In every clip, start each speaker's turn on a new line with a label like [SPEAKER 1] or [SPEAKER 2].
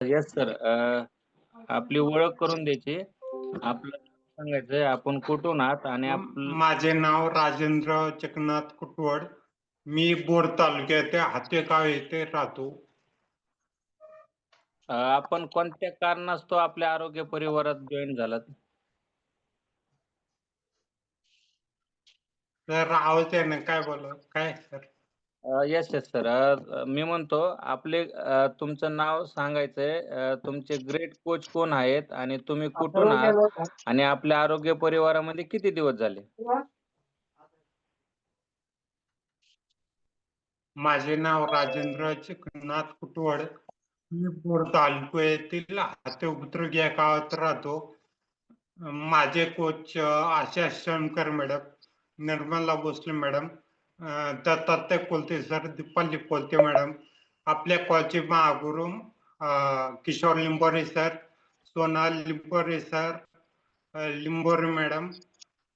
[SPEAKER 1] Yes sir आपली ओळख करून द्यायची. आपलं सांगायचंय. आपण कुठून आहात आणि
[SPEAKER 2] माझे नाव राजेंद्र जगन्नाथ कुटवड. मी बोर तालुक्यात हातेगाव येथे राहतो.
[SPEAKER 1] आपण कोणत्या कारणास्तव आपल्या आरोग्य परिवारात जॉईन झालात?
[SPEAKER 2] तर आवाज आहे ना काय बोल काय सर
[SPEAKER 1] येस येस सर मी म्हणतो आपले अ, तुमचं नाव सांगायचंय. अ, तुमचे ग्रेट कोच कोण आहेत आणि तुम्ही कुठून आहात? आणि आपल्या आरोग्य परिवारामध्ये किती दिवस झाले?
[SPEAKER 2] माझे नाव राजेंद्र जगन्नाथ कुटवड. मी बोर तालुक्यातील हातेउद्रुग या गावात राहतो. माझे coach Asha Shankar madam Nirmala Bhosale madam. Dattatray Kolte sir Deepali Kolte madam आपल्या कॉलचे Mahaguru Kishor Limbore sir Sona Limbore sir Limbore madam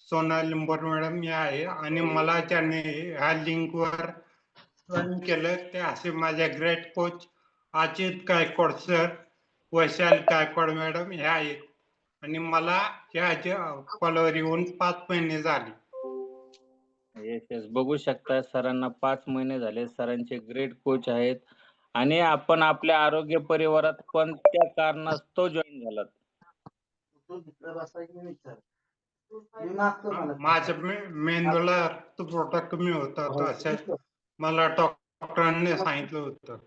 [SPEAKER 2] Sona Limbore madam हे आहे आणि मला ज्याने ह्या लिंकवर जॉईन केलं ते असे माझ्या great coach Ajit Gaikwad sir Vaishal Gaikwad madam हे आहेत. आणि मला ह्या कॉलवर येऊन पाच महिने झाले.
[SPEAKER 1] येस येस बघू शकता सरांना पाच महिने झाले. सरांचे ग्रेट कोच आहेत. आणि आपण आपल्या आरोग्य परिवारात कोणत्या कारणास्तव जॉईन झालात.
[SPEAKER 2] माझ्या मे- मेंदूला रक्तपुरवठा कमी होता तो मला डॉक्टरांनी सांगितलं होतं.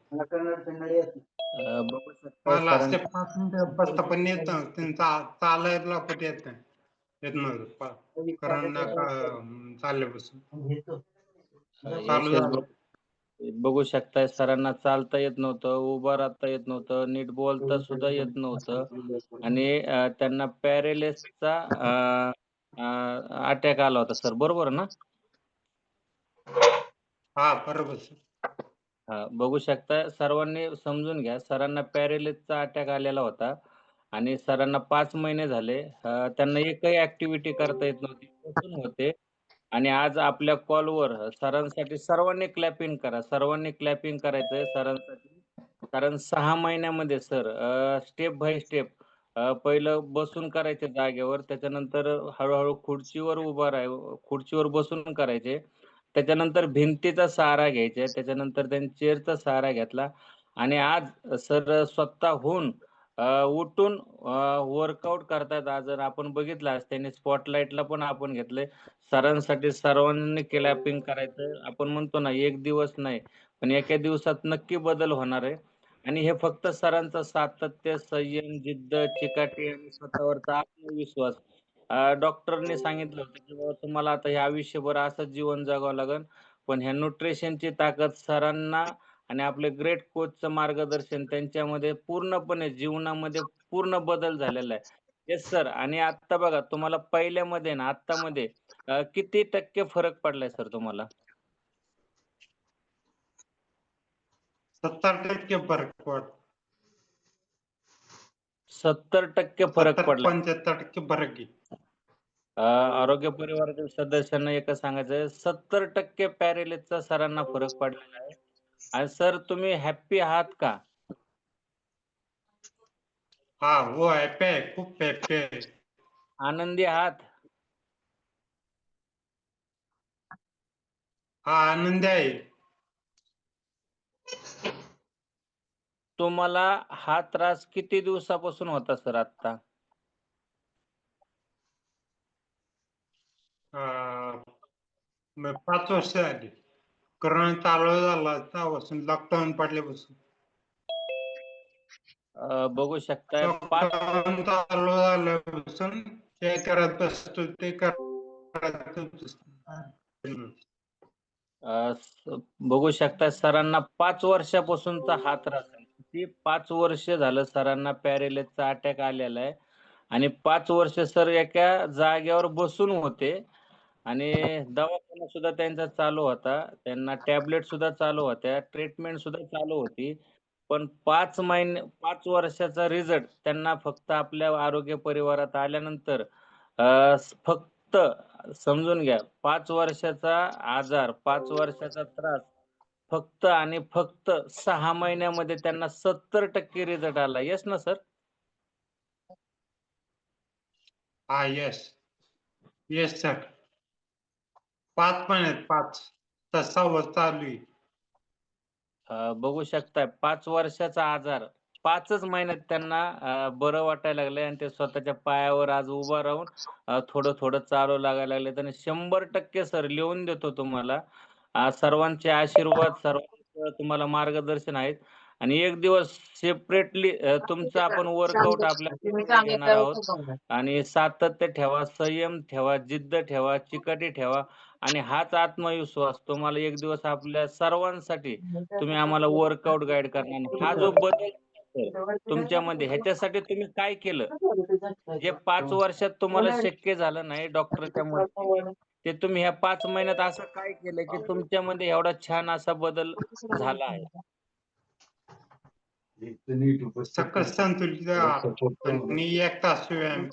[SPEAKER 1] अ, बघू शकता
[SPEAKER 2] मला असे पाच मिनिटं बसता पण येत नव्हतं. त्यांचा चालायला पण येत नाही.
[SPEAKER 1] बघ- बघू शकताय सरांना चालता येत नव्हतं उभं राहता येत नव्हतं नीट बोलता सुद्धा येत नव्हतं. आणि त्यांना पॅरेलिसचा अटॅक आला होता सर. बरोबर ना?
[SPEAKER 2] हा बरोबर सर.
[SPEAKER 1] हा बघू शकता सर्वांनी समजून घ्या सरांना पॅरेलिसचा अटॅक आलेला होता. आणि सरांना पाच महिने झाले. अ, त्यांना एकही ऍक्टिव्हिटी करता येत नव्हती. बसून होते. आणि आज आपल्या कॉलवर सरांसाठी सर्वांनी क्लॅपिंग करा. सर्वांनी क्लॅपिंग करायचंय सरांसाठी. कारण सहा महिन्यामध्ये सर स्टेप बाय स्टेप पहिलं बसून करायचे जागेवर त्याच्यानंतर हळूहळू खुर्चीवर उभा राह खुर्चीवर बसून करायचे. त्याच्यानंतर भिंतीचा सहारा घ्यायचा. त्याच्यानंतर त्यांनी चेअरचा सहारा घेतला. आणि आज सर स्वतःहून उठून वर्कआउट करतात आज. जर आपण बघितलं त्यांनी स्पॉटलाइटला पण आपण घेतलंय. सरांसाठी सर्वांनी क्लॅपिंग करायचं. आपण म्हणतो ना एक दिवस नाही पण एका दिवसात नक्की बदल होणार आहे. आणि हे फक्त सरांचं सातत्य संयम जिद्द चिकाटी आणि स्वतःवरचा आत्मविश्वास. डॉक्टरने सांगितलं होतं की बाबा तुम्हाला आता हे आयुष्यभर असंच जीवन जगावं लागेल पण ह्या न्यूट्रिशनची ताकद सरांना आणि आपले ग्रेट कोचचं मार्गदर्शन त्यांच्यामध्ये पूर्णपणे जीवनामध्ये पूर्ण बदल झालेला आहे. येस सर आणि आता बघा तुम्हाला पहिल्यामध्ये ना आत्तामध्ये किती टक्के फरक पडलाय सर तुम्हाला?
[SPEAKER 2] सत्तर टक्के फरक पड
[SPEAKER 1] सत्तर टक्के फरक पडलाय.
[SPEAKER 2] पंच्याहत्तर टक्के फरक
[SPEAKER 1] आरोग्य परिवारातील सदस्यांना एकच सांगायचं सत्तर टक्के पॅरेलिसचा सरांना फरक पडलेला आहे. सर तुम्ही हॅप्पी आहात का?
[SPEAKER 2] हा हो हॅपी आहे खूप हॅपी आहे.
[SPEAKER 1] आनंदी आहात?
[SPEAKER 2] हा आनंदी आहे.
[SPEAKER 1] तुम्हाला हा त्रास किती दिवसापासून होता सर आता
[SPEAKER 2] अं, पाच वर्ष झाली. कोरोना चालू झाला तेव्हापासून लॉकडाऊन पडल्यापासून.
[SPEAKER 1] अं, बघू शकताय. पाच
[SPEAKER 2] लॉकडाऊन चालू झाल्यापासून ते करत बसतो ते करत बसतो.
[SPEAKER 1] अं, स- बघू शकता सरांना पाच वर्षापासूनचा हा त्रास आहे किती? पाच वर्ष झालं सरांना पॅरेलिसचा अटॅक आलेला आहे. आणि पाच वर्ष सर एका जागेवर बसून होते. आणि दवाखाना सुद्धा त्यांचा चालू होता. त्यांना टॅबलेट सुद्धा चालू होत्या. ट्रीटमेंट सुद्धा चालू होती. पण पाच महिने पाच वर्षाचा रिझल्ट त्यांना फक्त आपल्या आरोग्य परिवारात आल्यानंतर अं, फक्त समजून घ्या पाच वर्षाचा आजार पाच वर्षाचा त्रास फक्त आणि फक्त सहा महिन्यामध्ये त्यांना सत्तर टक्के रिझल्ट आला. येस ना सर
[SPEAKER 2] हा येस येस सर पाच महिन्यात पाच. तसा वर चालू आहे.
[SPEAKER 1] अं, बघू शकताय पाच वर्षाचा आजार. पाचच महिन्यात त्यांना अं, बरं वाटायला लागलंय आणि ते स्वतःच्या पायावर आज उभा राहून अं, थोडं थोडं चालू लागायला लागले. आणि शंभर टक्के सर लिहून देतो तुम्हाला. अं, सर्वांचे आशीर्वाद सर्वांचं तुम्हाला मार्गदर्शन आहेत. आणि एक दिवस सेपरेटली तुमचं आपण वर्कआउट आपल्या घेणार आहोत. आणि सातत्य ठेवा संयम ठेवा जिद्द ठेवा चिकाटी ठेवा आणि हाच आत्मविश्वास तुम्हाला एक दिवस आपल्या सर्वांसाठी तुम्ही आम्हाला वर्कआउट गाईड करणार हा जो बदल तुमच्यामध्ये ह्याच्यासाठी तुम्ही काय केलं? जे पाच वर्षात तुम्हाला शक्य झालं नाही डॉक्टरच्या मदतीने ते तुम्ही ह्या पाच महिन्यात असं काय केलं की तुमच्यामध्ये एवढा छान असा बदल झाला आहे?
[SPEAKER 2] सकस संतुलित एक तास व्यायाम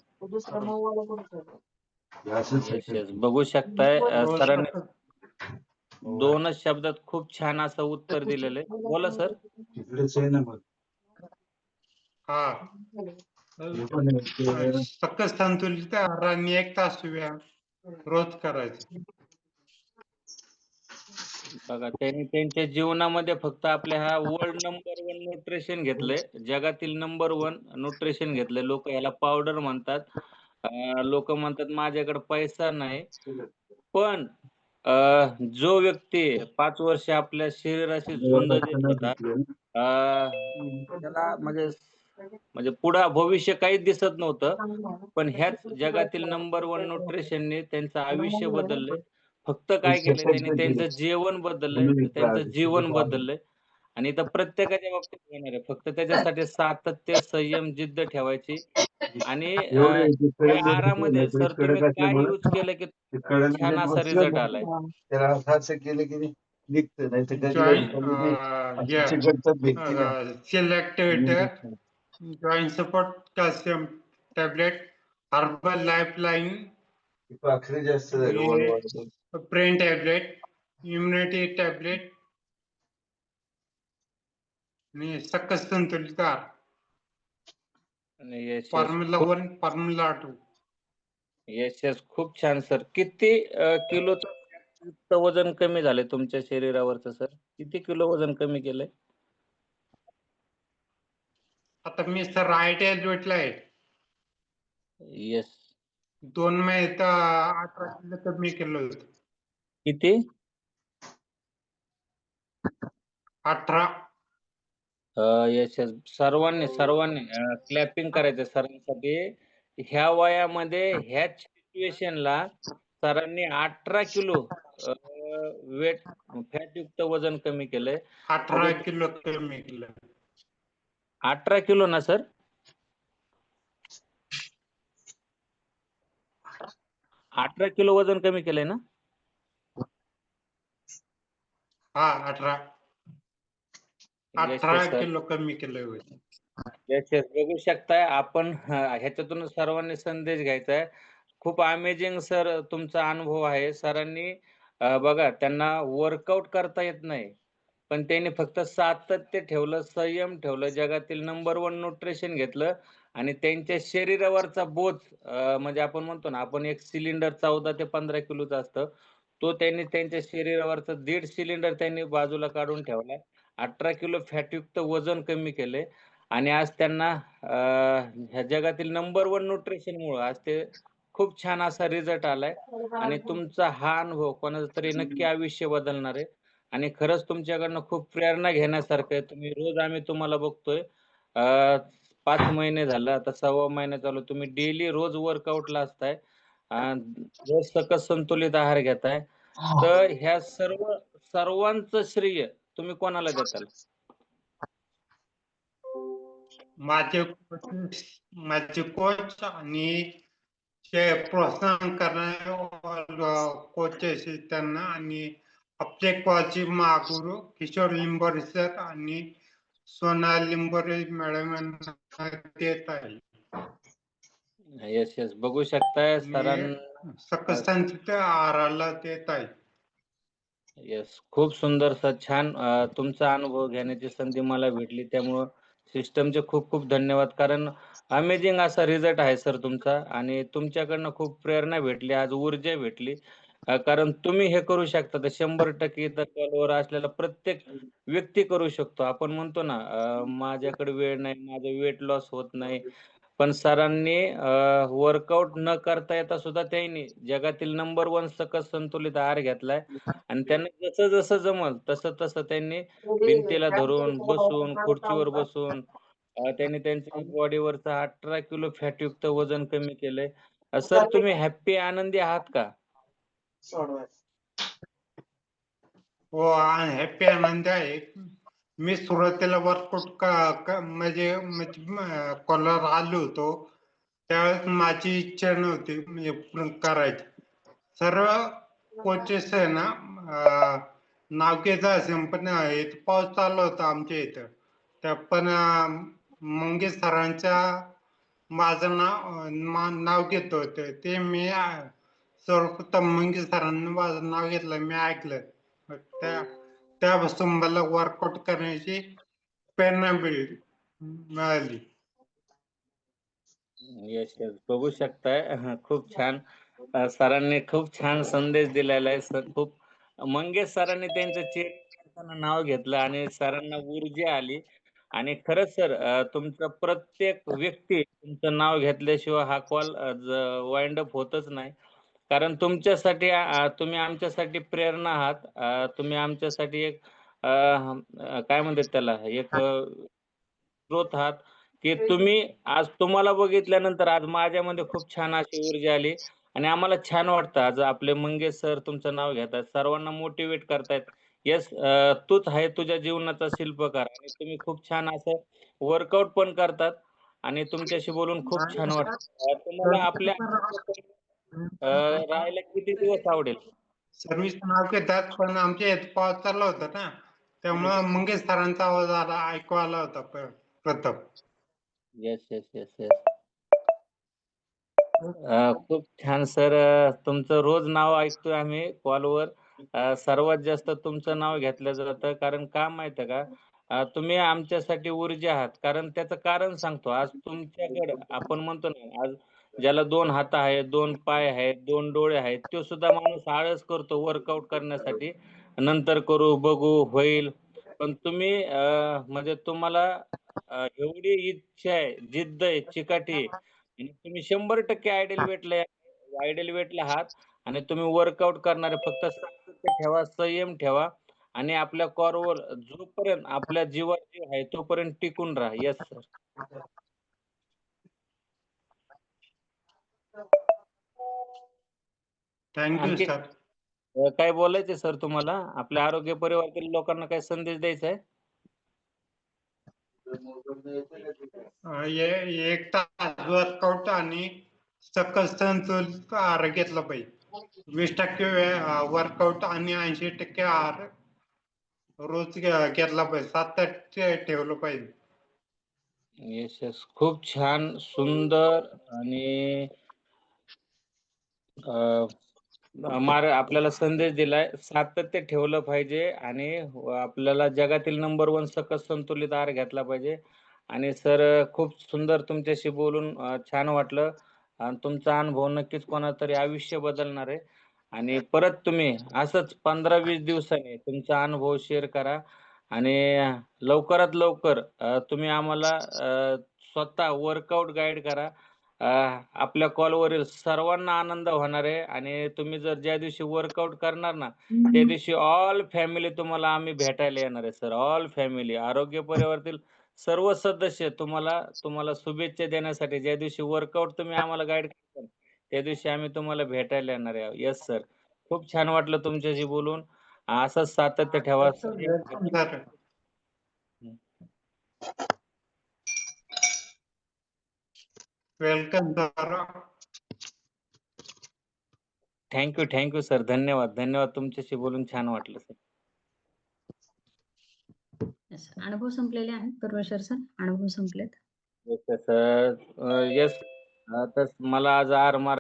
[SPEAKER 1] Yes, yes. बघू शकताय अं, सरांनी दोनच शब्दात खूप छान असं उत्तर दिलेलं आहे. बोला सर.
[SPEAKER 2] हा. सकस संतुलित आहार आणि एक तास व्यायाम रोज करायचं.
[SPEAKER 1] बघा त्यांनी त्यांच्या जीवनामध्ये फक्त आपल्या हा वर्ल्ड नंबर वन न्यूट्रिशन घेतलंय. जगातील नंबर वन न्यूट्रिशन घेतलंय. लोक याला पावडर म्हणतात. लोक म्हणतात माझ्याकडे पैसा नाही. पण जो व्यक्ती पाच वर्ष आपल्या शरीराशी झुंज देत होता त्याला म्हणजे म्हणजे पुढं भविष्य काहीच दिसत नव्हतं. पण ह्याच जगातील नंबर वन न्यूट्रिशनने त्यांचं आयुष्य बदललंय. फक्त काय केलंय त्यांनी? त्यांचं जेवण बदललंय त्यांचं जीवन बदललंय. आणि इथं प्रत्येकाच्या बाबतीत होणार आहे. फक्त त्याच्यासाठी सातत्य संयम जिद्द ठेवायची. आणि अं, या आहारामध्ये सर तुम्ही काय यूज केलं की छान असा रिझल्ट आलाय?
[SPEAKER 3] केलं
[SPEAKER 2] selected joint support calcium tablet herbal life line
[SPEAKER 3] जास्त.
[SPEAKER 2] ब्रेन टॅबलेट इम्युनिटी टॅबलेट आणि सकस संतुलित आहार. Formula one formula two.
[SPEAKER 1] Yes yes खूप छान सर. किती किलोचं वजन कमी झालंय तुमच्या शरीरावरचं सर? किती किलो वजन कमी केलंय?
[SPEAKER 2] आता मी सर आय टी भेटला आहे
[SPEAKER 1] येस.
[SPEAKER 2] दोन महिन्यात अं, अठरा किलो कमी केलं होतं.
[SPEAKER 1] किती?
[SPEAKER 2] अठरा.
[SPEAKER 1] येस येस सर्वांनी सर्वांनी क्लॅपिंग करायचं सरांसाठी. ह्या वयामध्ये ह्याच सिच्युएशनला सरांनी अठरा किलो वेट फॅट युक्त वजन कमी केलंय.
[SPEAKER 2] अठरा किलो कमी केलं.
[SPEAKER 1] अठरा किलो ना सर? अठरा किलो वजन कमी केलंय ना?
[SPEAKER 2] हा अठरा. किलो कमी केलं होतं
[SPEAKER 1] येस येस बघू शकताय आपण ह्याच्यातून सर्वांनी संदेश घ्यायचा आहे. खूप अमेझिंग सर तुमचा अनुभव आहे. सरांनी बघा त्यांना वर्कआउट करता येत नाही. पण त्यांनी फक्त सातत्य ठेवलं संयम ठेवलं जगातील नंबर वन न्यूट्रिशन घेतलं आणि त्यांच्या शरीरावरचा अ, म्हणजे आपण म्हणतो ना आपण एक सिलेंडर चौदा ते पंधरा किलोचा असतं. तो त्यांनी त्यांच्या शरीरावरचा दीड सिलेंडर त्यांनी बाजूला काढून ठेवलाय. अठरा किलो फॅटयुक्त वजन कमी केले आणि आज त्यांना ह्या जगातील नंबर वन न्यूट्रिशन मुळे आज ते खूप छान असा रिझल्ट आलाय. आणि तुमचा हा अनुभव कोणाचा तरी नक्की आयुष्य बदलणार आहे. आणि खरंच तुमच्याकडनं खूप प्रेरणा घेण्यासारखं आहे. तुम्ही रोज आम्ही तुम्हाला बघतोय. पाच महिने झालं. आता सव्वा महिना चालू. तुम्ही डेली रोज वर्कआउटला असताय. सकस संतुलित आहार घेताय तर ह्या सर्व सर्वांचं श्रेय तुम्ही कोणाला देताल?
[SPEAKER 2] माझे माझे कोच आणि ते प्रोत्साहन करणारे कोचेस त्यांना आणि आपले कोच महागुरु किशोर लिंबोरे सर आणि सोना लिंबोरे मॅडम यांना देत आहे.
[SPEAKER 1] येस येस बघू शकताय सरां
[SPEAKER 2] सकस देत आहे
[SPEAKER 1] येस. खूप सुंदर सर छान अ, तुमचा अनुभव घेण्याची संधी मला भेटली. त्यामुळं सिस्टमचे खूप-खूप धन्यवाद. कारण अमेझिंग असा रिझल्ट आहे सर तुमचा आणि तुमच्याकडनं खूप प्रेरणा भेटली, आज ऊर्जा भेटली. अ, कारण तुम्ही हे करू शकता तर 100% इथं कॉलवर असलेला प्रत्येक व्यक्ती करू शकतो. आपण म्हणतो ना अ, माझ्याकडे वेळ नाही, माझं वेट लॉस होत नाही. पण सरांनी वर्कआउट न करता येता सुद्धा त्यांनी जगातील नंबर वन सकस संतुलित आहार घेतलाय आणि त्यांना जसं-जसं जमल तसं-तसं त्यांनी भिंतीला धरून, बसून, खुर्चीवर बसून त्यांनी त्यांच्या बॉडीवरच अठरा किलो फॅटयुक्त वजन कमी केलंय. सर तुम्ही हॅप्पी आनंदी आहात का?
[SPEAKER 2] हो, हॅप्पी आनंदी आहे. मी सुरुवातीला वर्कआउट म्हणजे, म्हणजे कॉलर आलो होतो. त्यावेळेस माझी इच्छा नव्हती म्हणजे करायची. सर्व कोचेस आहे ना नाव घेत असेल पण पाऊस चालू होता आमच्या इथं. त्या पण मंगेश सरांच्या माझं नाव मा नाव घेत होते. ते मी सर्वप्रथम मंगे सरांनी माझं नाव घेतलं मी ऐकलं. त्या त्या त्यापासून वर्कआउट करण्याची प्रेरणा मिळाली.
[SPEAKER 1] यश यश बघू शकताय खूप छान. सरांनी खूप छान संदेश दिलेला आहे. सर खूप मंगेश सरांनी त्यांचं चेक करताना नाव घेतलं आणि सरांना ऊर्जा आली आणि खरंच सर तुमचं प्रत्येक व्यक्ती तुमचं नाव घेतल्याशिवाय हा कॉल वाइंड अप होतच नाही. कारण तुमच्यासाठी तुम्ही आमच्यासाठी प्रेरणा आहात. तुम्ही आमच्यासाठी एक काय म्हणतात त्याला एक स्रोत आहात, की तुम्ही आज तुम्हाला बघितल्यानंतर आज माझ्यामध्ये खूप छान अशी ऊर्जा आली आणि आम्हाला छान वाटतं आज आपले मंगेश सर तुमचं नाव घेतायत. सर्वांना मोटिव्हेट करतायत. येस तूच आहे तुझ्या जीवनाचा शिल्पकार आणि तुम्ही खूप छान असं वर्कआउट पण करतात आणि तुमच्याशी बोलून खूप छान वाटतं. तुम्हाला आपल्या अ, राहायला किती दिवस आवडेल?
[SPEAKER 2] सर्व्हिस नाव घेतात पण आमच्या इथं पाऊस चालू होता ना. त्यामुळं मंगेश सरांचा आवाज आला ऐकू आला होता प प्रथम.
[SPEAKER 1] Yes, yes, yes, yes. अ, खूप छान सर अ, तुमचं रोज नाव ऐकतोय आम्ही कॉलवर. अ, सर्वात जास्त तुमचं नाव घेतलं जातं. कारण का माहिती आहे का? अ, तुम्ही आमच्यासाठी ऊर्जा आहात. कारण त्याचं कारण सांगतो. आज तुमच्याकडं आपण म्हणतो ना, आज ज्याला दोन हात आहेत, दोन पाय आहेत, दोन डोळे आहेत, तो सुद्धा माणूस आळस करतो वर्कआउट करण्यासाठी. नंतर करू, बघू, होईल. पण तुम्ही म्हणजे तुम्हाला एवढी इच्छा आहे, जिद्द आहे, चिकाटी आहे आणि तुम्ही 100% आयडल वेटला आयडल वेटला आहात आणि तुम्ही वर्कआउट करणारे फक्त ठेवा, संयम ठेवा आणि आपल्या कॉरवर जोपर्यंत आपल्या जीवात आहे तोपर्यंत टिकून राहा. Yes sir.
[SPEAKER 2] थँक यू
[SPEAKER 1] आणखी
[SPEAKER 2] सर.
[SPEAKER 1] अ, काय बोलायचंय सर तुम्हाला? आपल्या आरोग्य परिवारातील लोकांना काही संदेश द्यायचा आहे?
[SPEAKER 2] अ, ए एक तास वर्कआउट आणि सकस संतुलित आहार घेतला पाहिजे. 20% वे अ, वर्कआउट आणि 80% आहार रोज घेतला पाहिजे. 7-8 ठेवलं पाहिजे.
[SPEAKER 1] Yes, yes. खूप छान, सुंदर आणि अ, मार आपल्याला संदेश दिलाय. सातत्य ठेवलं पाहिजे आणि हो, आपल्याला जगातील नंबर वन सकस संतुलित आहार घेतला पाहिजे. आणि सर खूप सुंदर तुमच्याशी बोलून छान वाटलं आणि तुमचा अनुभव नक्कीच कोणातरी तरी आयुष्य बदलणार आहे. आणि परत तुम्ही असंच 15-20 दिवसांनी तुमचा अनुभव शेअर करा आणि लवकरात लवकर तुम्ही आम्हाला स्वतः वर्कआउट गाईड करा. आपल्या कॉलवरील सर्वांना आनंद होणार आहे आणि तुम्ही जर ज्या दिवशी वर्कआउट करणार ना, त्या दिवशी ऑल फॅमिली तुम्हाला आम्ही भेटायला येणार आहे सर. All family. आरोग्य परिवारातील सर्व सदस्य तुम्हाला तुम्हाला शुभेच्छा देण्यासाठी ज्या दिवशी वर्कआउट तुम्ही आम्हाला गाईड करताल, त्या दिवशी आम्ही तुम्हाला भेटायला येणार आहे. Yes sir. खूप छान वाटलं तुमच्याशी बोलून. असंच सातत्य ठेवा. संयम
[SPEAKER 2] welcome. Sir. Sir.
[SPEAKER 1] You, thank you sir. धन्यवाद, धन्यवाद. तुमच्याशी बोलून छान वाटलं सर.
[SPEAKER 4] येस. अनुभव संपलेले आहेत परमेश्वर सर. अनुभव संपलेत.
[SPEAKER 1] Yes, yes. अ, येस. तर मला आज आहार मार्ग